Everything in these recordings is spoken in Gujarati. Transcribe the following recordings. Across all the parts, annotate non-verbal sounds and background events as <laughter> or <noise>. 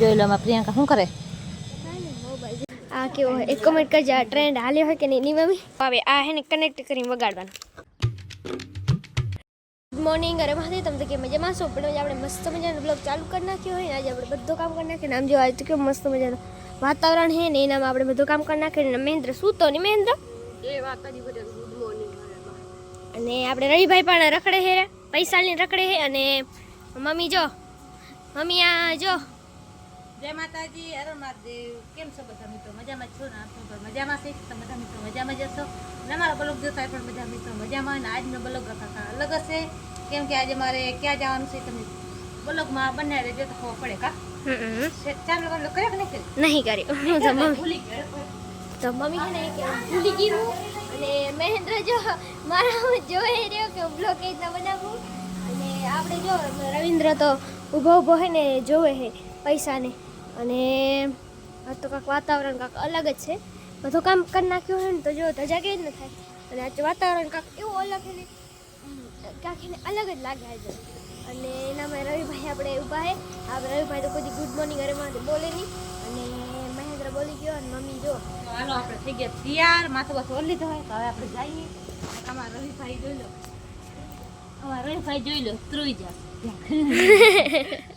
જોઈ લો આમાં પ્રિયંકા શું કરે? આ કેવો હોય? એક કમેન્ટ કરજો આ ટ્રેન્ડ હાલ્યો હોય કે નહીં? ની મમ્મી? હવે આ હે ને કનેક્ટ કરીને વગાડવાનું. ગુડ મોર્નિંગ અરે મહાદેવ તમે કે મજામાં છો? પણ આજે આપણે મસ્ત મજાનો બ્લોગ ચાલુ કરી નાખ્યો હોય ને. આજે આપણે બધું કામ કરી નાખીએ આમ જો આજે તો કેવું મસ્ત મજાનું વાતાવરણ છે ને. એનામાં આપણે બધું કામ કરી નાખીએ ને. મહેન્દ્ર સૂતો ને મહેન્દ્ર? અને આપણે રવિભાઈ પણ રખડે હે પૈસાની રખડે હે. અને મમ્મી જો મમ્મી આ જો જય માતાજી અરે મહાદેવ. કેમ છો બધા મિત્રો? મજામાં છો ને? આપણે પણ મજામાં છે? તો બધા મિત્રો મજામાં જ ને અમારા બ્લોગ જોતા પણ બધા મિત્રો મજામાં અને આજનો બ્લોગ કાકા અલગ હશે. કેમ કે આજે મારે ક્યાં જવાનું છે તમે બ્લોગમાં બંને રહેજો તો ખબર પડે કા? ચાલો બ્લોગ કર્યો કે નહીં? નહીં કર્યું. તો મમ્મી ભૂલી ગયો મમ્મી છે ને કે ભૂલી ગયું અને મહેન્દ્ર જો મારા જોઈ રહ્યો કે બ્લોગ કઈ રીતના બનાવું. અને આપણે જો રવિન્દ્ર તો ઊભો ઊભો હે ને જોવે હે પૈસાને. અને આ તો કાંક વાતાવરણ કાંક અલગ જ છે. બધું કામ કરી નાખ્યું હોય ને તો જો ધજા કે જ ન થાય. અને આ વાતાવરણ કાંક એવું અલગ એને કાંક એને અલગ જ લાગે આજે. અને એનામાં રવિભાઈ આપણે ઊભા હે આ રવિભાઈ તો કોઈ ગુડ મોર્નિંગ અરે બોલે નહીં. અને મહેન્દ્ર બોલી ગયો અને મમ્મી જો. હાલો આપણે થઈ ગયા તૈયાર. માથું બસ ઓલી લીધો હોય તો હવે આપણે જઈએ. અમારા રવિભાઈ જોઈ લો. અમારા રવિભાઈ જોઈ લો ત્રુઈ જા <laughs>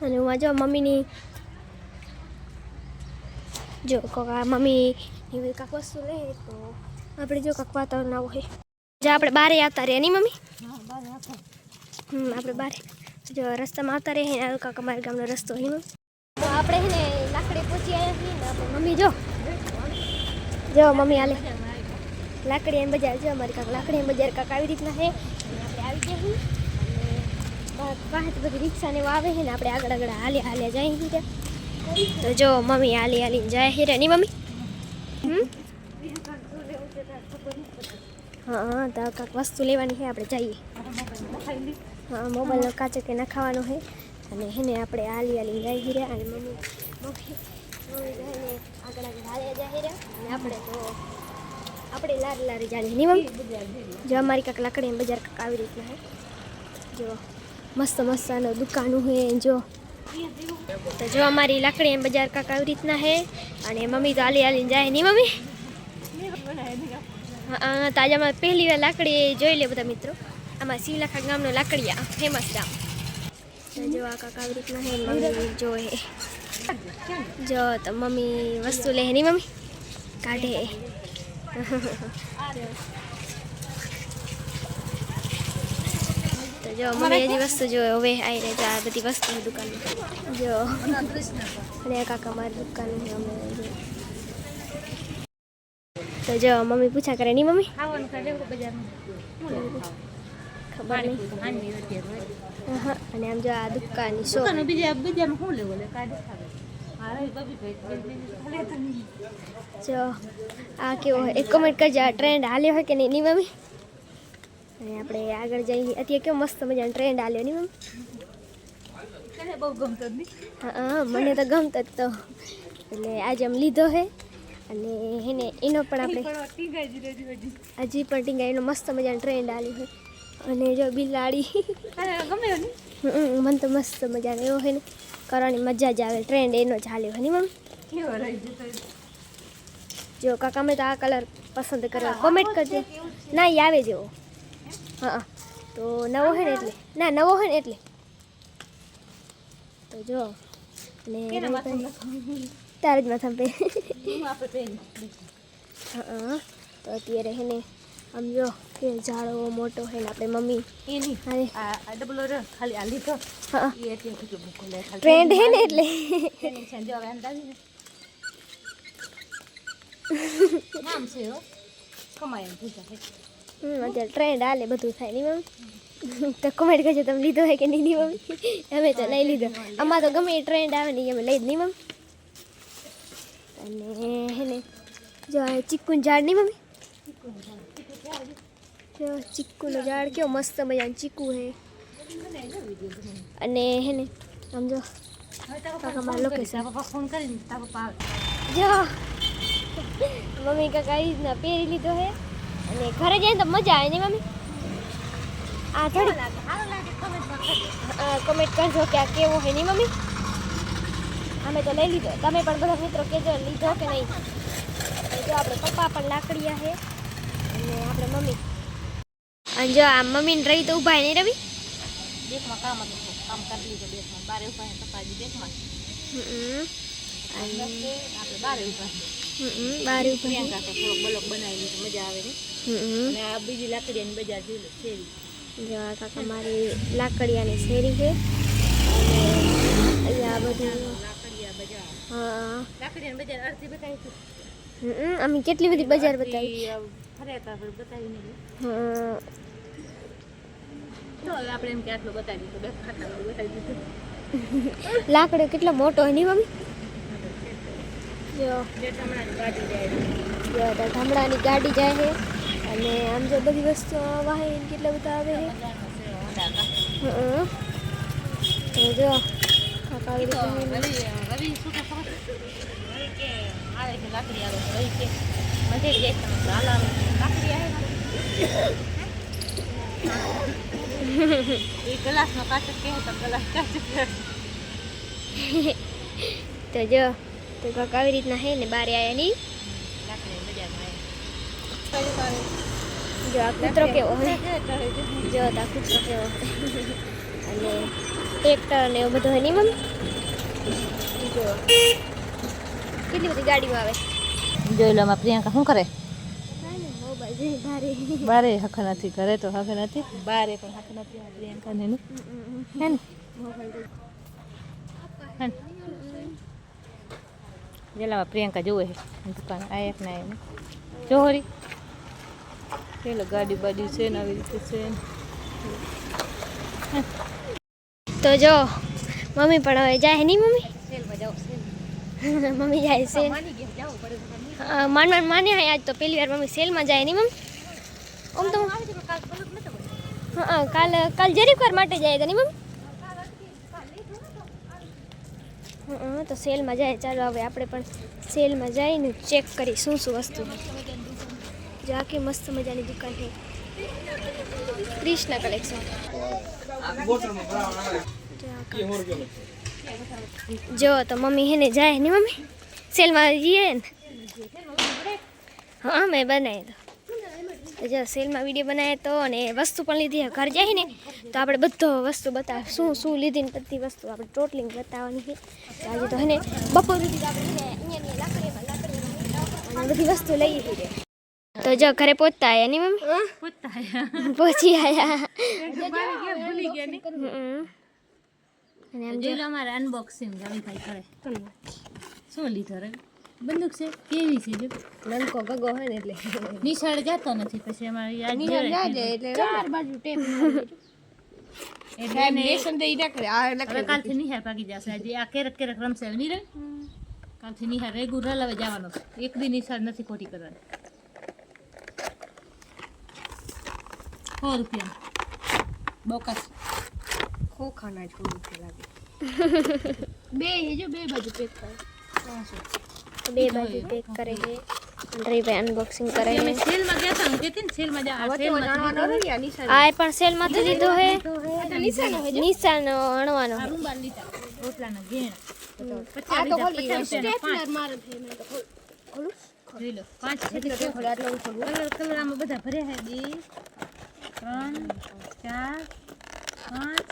અને હું જો મમ્મીની જો કાકા મમ્મી એવી કાંક વસ્તુ લે તો આપણે જો કાંક વાતાવરણ આવું હોય જો આપણે બારે આવતા રહ્યા નહીં મમ્મી હા બારે આપો હમ આપણે બારે જો રસ્તામાં આવતા રહીએ ને કાંક અમારા ગામનો રસ્તો અહીં તો આપણે છે ને લાકડી પહોંચી આવ્યા છીએ ને આપણે મમ્મી જો જો મમ્મી હાલે લાકડી એમ બજાર છે અમારી કાંક લાકડી એમ બજાર કાંક આવી રીતના છે અને આપણે આવી ગયા છીએ અને પાસે તો બધી રિક્ષા ને એવું આવે છે ને આપણે આગળ આગળ હાલ્યા હાલ્યા જાય છીએ તો જો મમ્મી હાલી હાલીને જાય હીરા ની મમ્મી હમ હા હા તો કાંઈક વસ્તુ લેવાની છે આપણે જઈએ હા મોબાઈલનો કાચો કે નખાવાનો છે અને એને આપણે હાલી હાલી જાય હીરા અને મમ્મી મમ્મી મમ્મી જઈને આગળ આગળ હાલ્યા જાય હીરા અને આપણે તો આપણે લારી લારી જાણીએ નહીં મમ્મી જો અમારી કાંક લાકડી એમ બજાર કાંક આવી રીતના છે જો મસ્ત મસ્ત આનો દુકાનું હે જો. તો જો અમારી લાકડી એમ બજાર કાકા આવી રીતના હે. અને મમ્મી તો હાલી હાલીને જાય નહીં મમ્મી? તાજામાં પહેલી વાર લાકડી જોઈ લે બધા મિત્રો. આમાં શિવલાખા ગામનો લાકડીયા ફેમસ ગામ. જો આ કાંક આવી રીતના હે મમ્મી હે જો તો મમ્મી વસ્તુ લે નહીં મમ્મી? કાઢે. તો જો મમ્મી હજી વસ્તુ જો હવે આવી રહે આ બધી વસ્તુ દુકાન જો અને કાકા મારી દુકાન અમે તો જો મમ્મી પૂછા કરે નહીં મમ્મી? ખબર નહીં. અને આમ જો આ દુકાનની શો બીજા બીજામાં શું લેવું જો આ કેવો એક કમેન્ટ કરજો આ ટ્રેન્ડ હાલ્યો હોય કે નહીં નહીં મમ્મી અને આપણે આગળ જઈએ. અત્યારે કેવો મસ્ત મજાનો ટ્રેન્ડ આલ્યો ને મમ બહુ ગમતો જ હા હા મને તો ગમતો જ તો. એટલે આજે આમ લીધો હે. અને એને એનો પણ આપણે હજી. પણ ટીંગા એનો મસ્ત મજાનો ટ્રેન્ડ આવ્યો અને જો બિલાડી. ગમે મને તો મસ્ત મજાનો એવો હોય ને કરવાની મજા જ આવે. ટ્રેન્ડ એનો જ હાલ્યો કેવો રહી જતો જો કાકા મેં તો આ કલર પસંદ કરવા કોમેન્ટ કરજો. ના એ આવે જેવો હા. તો નવો હે ને એટલે? ના નવો હે ને એટલે? તો જો અને તારે જ માથા પે હું હા તો અત્યારે હે ને આમ જો કે ઝાડો મોટો હે ને આપણે મમ્મી. એની આ ડબલ ઓર ખાલી આ લીધો. હા. એ એટલે કીધું ભૂખો લે ખાલી ટ્રેન્ડ હે ને એટલે? જો હવે અંદાજી ને. <laughs> નામ છે હો. કમાય ભૂખા હમ અત્યારે ટ્રેન્ડ હાલે બધું થાય નહીં મમ્મી તો કમેન્ટ કરજો તમે લીધો હે કે નહીં ની મમ્મી અમે તો લઈ લીધો આમાં તો ગમે એ ટ્રેન્ડ આવે ને ઈ અમે લઈ જ નહીં મમ્મી અને હે ને જો આ ચીકુનું ઝાડ નહીં મમ્મી જો ચીકુનું ઝાડ કેવો મસ્ત મજાનું ચીકુ હે અને હે ને આમ જો હવે તારો કાકા પપ્પા મારા ફોન location. કરીશ. તારા પપ્પા ફોન કરીને તારા પપ્પા આવે. જો મમ્મી કાકા આવી રીતના પહેરી લીધો હે અને ઘરે જઈને તો મજા આવે ને મમ્મી? આ થોડી. કમેન્ટ કરજો કે આ કેવો હોય નહીં મમ્મી? અમે તો લઈ લીધો. તમે પણ બધા મિત્રો કહેજો લીધો કે નહીં? જો આપણે પપ્પા પણ લાકડીયા છે. અને આપણે મમ્મી અને જો આ મમ્મીને રહી તો ઊભા નહીં રવિ બેકમાં કામ હતું. કામ કરી લીધું બેકમાં. બારે ઊભા પપ્પાજી છે, આપણે બારે ઊભા. હમ બાર ઊભા પ્રિયંકા થોડોક બ્લોક બનાવીને મજા આવે ને હમ અને આ બીજી લાકડીની બજાર જોઈ લો શેરી. કાકા મારી લાકડિયાની શેરી છે. અને અહીંયા બધું લાકડીયા બજાર. હા. લાકડીયાની બજાર અડધી બતાવી હતી. અમે કેટલી બધી બજાર બતાવી? અડધી, અ, ફર્યા હતા બતાવી હમ. આપણે એમ કે આટલું બતાવી દીધું લાકડો કેટલો મોટો હોય નહીં મમ્મી? જે. ગાડી જાય છે. અને આમ જો બધી વસ્તુ વાહે કેટલા બધા આવે છે? જો. તો જો <laughs> તો કાકા આવી રીતના હે ને બારે આયા નહીં. જો આ કૂતરો કેવો હોય. જો આ કૂતરો કેવો અને ટ્રેક્ટર ને એવું બધું હોય નહીં મમ્મી? જો. કેટલી બધી ગાડીમાં આવે? જોઈ લો આમાં પ્રિયંકા શું કરે? બારે બારે. હક નથી ઘરે તો હખ નથી બારે પણ હખ નથી પ્રિયંકા ને? હે ને? જેલામાં પ્રિયંકા જોવે છે દુકાન. આ એક ના એમ જોહરી પેલો ગાડી બાડી છે ને આવી રીતે છે તો જો મમ્મી પણ હવે જાય નહીં મમ્મી? મમ્મી જાય છે. માની હા, માન માન માને હા આજ તો પહેલી વાર મમ્મી સેલમાં જાય નહીં મમ્મી? આમ તો. હા કાલ કાલ જરીક વાર માટે જાય તો નહીં મમ્મી હા તો સેલમાં જાય. ચાલો હવે આપણે પણ સેલમાં જઈને ચેક કરી શું શું વસ્તુ જો આખી મસ્ત મજાની દુકાન છે. કૃષ્ણ કલેક્શન જો, તો મમ્મી હેને જાય ને, મમ્મી? સેલમાં જઈએ ને? હા મેં બનાવી તો. જો સેલમાં વીડિયો બનાવ્યો તો અને વસ્તુ પણ લીધી ઘર જાય ને તો આપણે બધો વસ્તુ બતાવ શું શું લીધી ને બધી વસ્તુ આપણે ટોટલિંગ બતાવવાની છે. તો આજે તો હે બપોર સુધી આપણે છે લાકડીમાં લાકડીમાં અને બધી વસ્તુ લઈ લીધી. તો જો ઘરે પહોંચતા આવ્યા નહીં મમ્મી? આયા. પહોંચી આવ્યા ભૂલી ગયા ને. અને અમારે અનબોક્સિંગ રવિભાઈ કરે શું લીધો રે બંદૂક છે કેવી છે જો નનકો ગગો હોય ને એટલે નિશાળ જતો નથી પછી અમારે યાદ જોડે એટલે ચાર બાજુ ટેપ એટલે એને લેસન તો ઈ ના કરે આ હવે કાલથી નિહાર પાકી જશે આજે આ કેરક કેરક રમશે નહીં રે કાલથી નિહાર રેગ્યુલર હવે જવાનો છે. એક દી નિશાળ નથી ખોટી કરવાની સો રૂપિયા બોકસ ખોખાના થોડું લાગે બે જો બે બાજુ પેક કરે બે બાજુ પેક કરે છે રહીભાઈ અનબોક્સિંગ કરે અમે છે સેલમાં ગયા હતા હું કહેતી ને સેલમાં જા આ સેલમાં આ પણ સેલમાંથી લીધો હે નિશાનો અણવાનો આ રૂમાલ લીધા રોટલાના ઘેણા પચાસ લીધા પચાસ રૂપિયાના પાંચ જોઈ લો પાંચ છે કલર કલર આમાં બધા ભર્યા છે બે ત્રણ ચાર પાંચ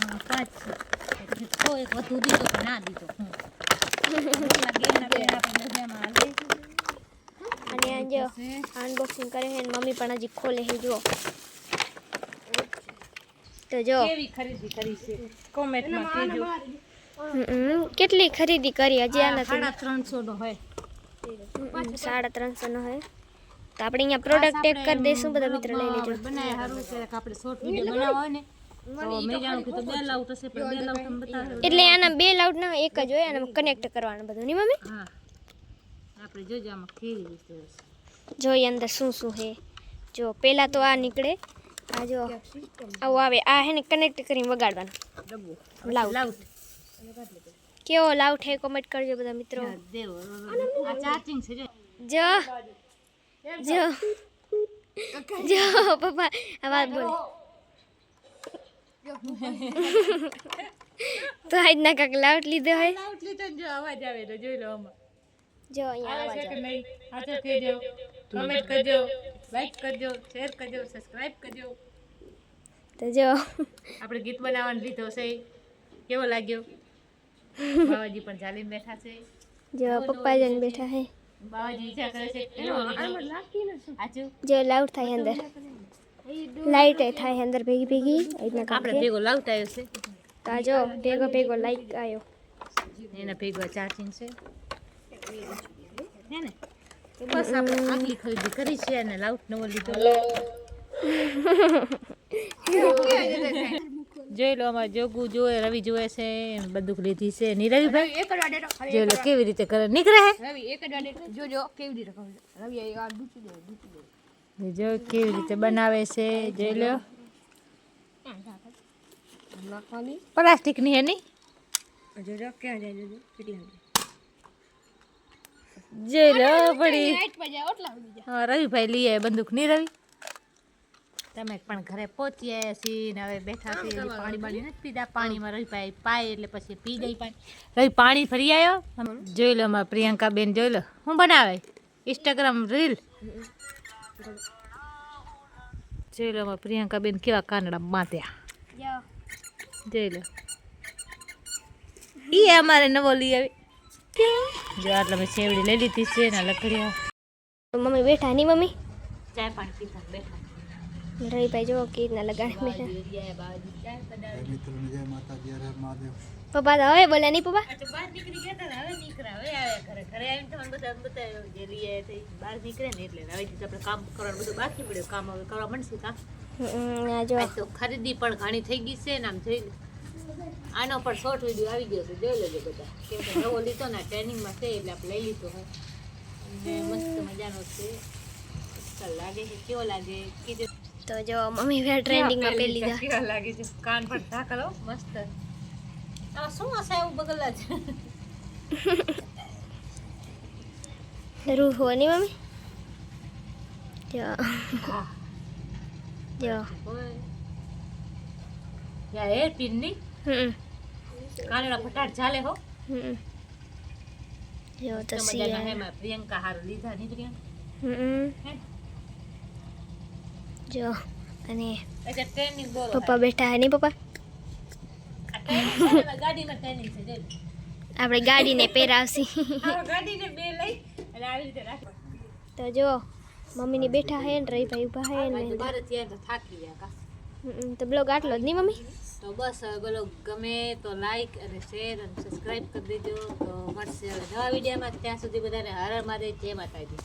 હા, પાંચ છે પછી છ એક વધુ દીધો કે ના દીધો હું અને આ જો છે. અનબોક્સિંગ કરે છે અને મમ્મી પણ હજી ખોલે છે જુઓ તો જો કેવી ખરીદી કરી છે કોમેન્ટમાં કહેજો હમ, કેટલી ખરીદી કરી હજી આ આ નથી સાડા ત્રણસો નો હોય હમ, સાડા ત્રણસો નો હોય તો આપણે અહીંયા પ્રોડક્ટ ટેગ કરી દઈશું બધા મિત્રો લઈ લેજો બનાય હારું છે કે આપણે શોર્ટ વિડિયો બનાવવા હોય ને તો મેં જાણું કે તો બે લાઉટ હશે પણ બે લાઉટ તમે બતાવે એટલે આના બે લાઉટ ના એક જ હોય અને કનેક્ટ કરવાનું બધું નહીં મમ્મી હા આપણે જોજો આમાં કેવી રીતે હશે જોઈએ અંદર શું શું છે જો પહેલાં તો આ નીકળે આ જો આવું આવે આ હે ને કનેક્ટ કરીને વગાડવાનું ડબ્બો લાઉટ લાઉટ કેવો લાઉટ છે કોમેન્ટ કરજો બધા મિત્રો દેવ આ ચાર્જિંગ છે જો જો જો જો પપ્પા આ વાત બોલે તો આજના કાંક લાઉટ લીધો હોય લાઉટ લીધો ને જો અવાજ આવે તો જોઈ લો આમાં જો અહીંયા આવે અવાજ છે કે આવે નહીં સાચો કહેજો કમેન્ટ કરજો લાઈક કરજો શેર કરજો સબસ્ક્રાઇબ કરજો તો જો આપણે ગીત બનાવવાનો લીધો છે કેવો લાગ્યો બાવાજી પણ ચાલીને બેઠા છે જો પપ્પા જણ બેઠા હે બાવાજી વિચાર કરે છે કેવો લીધો આચું જો લાઉટ થાય અંદર લાઇટ થાય અંદર ભેગી ભેગી રીતના કામ આપણે ભેગો લાઉટ આવ્યો છે તો આ જો ભેગો ભેગો લાઈટ આવ્યો એના ભેગો ચાર્જિંગ છે હે ને તો બસ આપણે આટલી ખરીદી કરી છે અને લાઉટ નવો લીધો જોઈ લો અમારે જોગું જોવે રવિ જોવે છે એમ બંદૂક લીધી છે ની રવિભાઈ જોઈ લો કેવી રીતે કરે નીકળે હે જો કેવી રીતે બનાવે છે જોઈ લો. પ્લાસ્ટિકની હે નહીં જોઈ લો પડી. હા રવિભાઈ લઈ આવે બંદૂક નહીં રવિ. તમે પણ ઘરે પહોંચી આવ્યા છીએ ને હવે બેઠા છીએ પાણી બાણી નથી પીધા. પાણીમાં રવિભાઈ પાય એટલે પછી પી ગઈ પાણી. રવિ પાણી ફરી આવ્યો જોઈ લો અમારા પ્રિયંકા બેન જોઈ લો. હું બનાવે? ઇન્સ્ટાગ્રામ રીલ જોઈ લો અમારા પ્રિયંકા બેન કેવા કાનડા માત્યા જોઈ લો ઈ અમારે નવો લઈ આવી જો આટલા મેં સેવડી લઈ લીધી છે ને લકડીયા તો મમ્મી બેઠા નહીં મમ્મી ચાય પાણી પીતા બેઠા રવિભાઈ જો કે રીતના લગાડી બેઠા જય બાબાજી ચાય પડાવી મિત્રોને જય માતાજી હર હર મહાદેવ પપ્પા તો હવે બોલ્યા નહીં પપ્પા અચ્છા બહાર નીકળી ગયા હતા ને હવે નીકળ્યા હવે આવ્યા ઘરે ઘરે આવીને તમને બધા બતાવ્યો જે લઈ આવ્યા તે બહાર નીકળે ને એટલે હવે આપણે કામ કરવાનું બધું બાકી પડ્યું કામ હવે કરવા મળશે કામ હમ, આ જો આજ તો ખરીદી પણ ઘણી થઈ ગઈ છે ને આમ જોઈ લો. આનો પણ શોર્ટ વિડીયો આવી ગયો છે જોઈ લેજો બધા કેમ કે નવો લીધો ને ટ્રેનિંગમાં છે એટલે આપણે લઈ લીધો હોય અને મસ્ત મજાનો છે મસ્ત લાગે છે કેવો લાગે કીધું તો જો મમ્મી હવે ટ્રેન્ડિંગમાં પહેરી લીધા કેવા લાગે છે કાન પણ ઢાકલો મસ્ત આ શું હશે એવું બગલા છે? રૂહ હો મમ્મી? જો જો યા એ પિન્ની? હમ. કાનડા ફટાટ ચાલે હો. હમ. જો તો તો મજાના સિયા પ્રિયંકા હારું લીધા ની પ્રિયંકા? હમ. હે? જો અને પપ્પા બેઠા હે નહીં પપ્પા આ training છે ને, ગાડીમાં ટ્રેનિંગ છે જોઈ લો. આપણે ગાડીને પહેરાવશી. તો જો મમ્મીની બેઠા હે ને રહી ભાઈ ઊભા હે ને. તો થાકી ગયા કા. હમ, તો બ્લોગ આટલો જ નહીં મમ્મી? તો બસ બોલો ગમે તો લાઈક અને શેર અને સબસ્ક્રાઇબ કરી દેજો. તો મળશે નવા વિડીયોમાં. ત્યાં સુધી બધાને હર મારે જે માતાજી.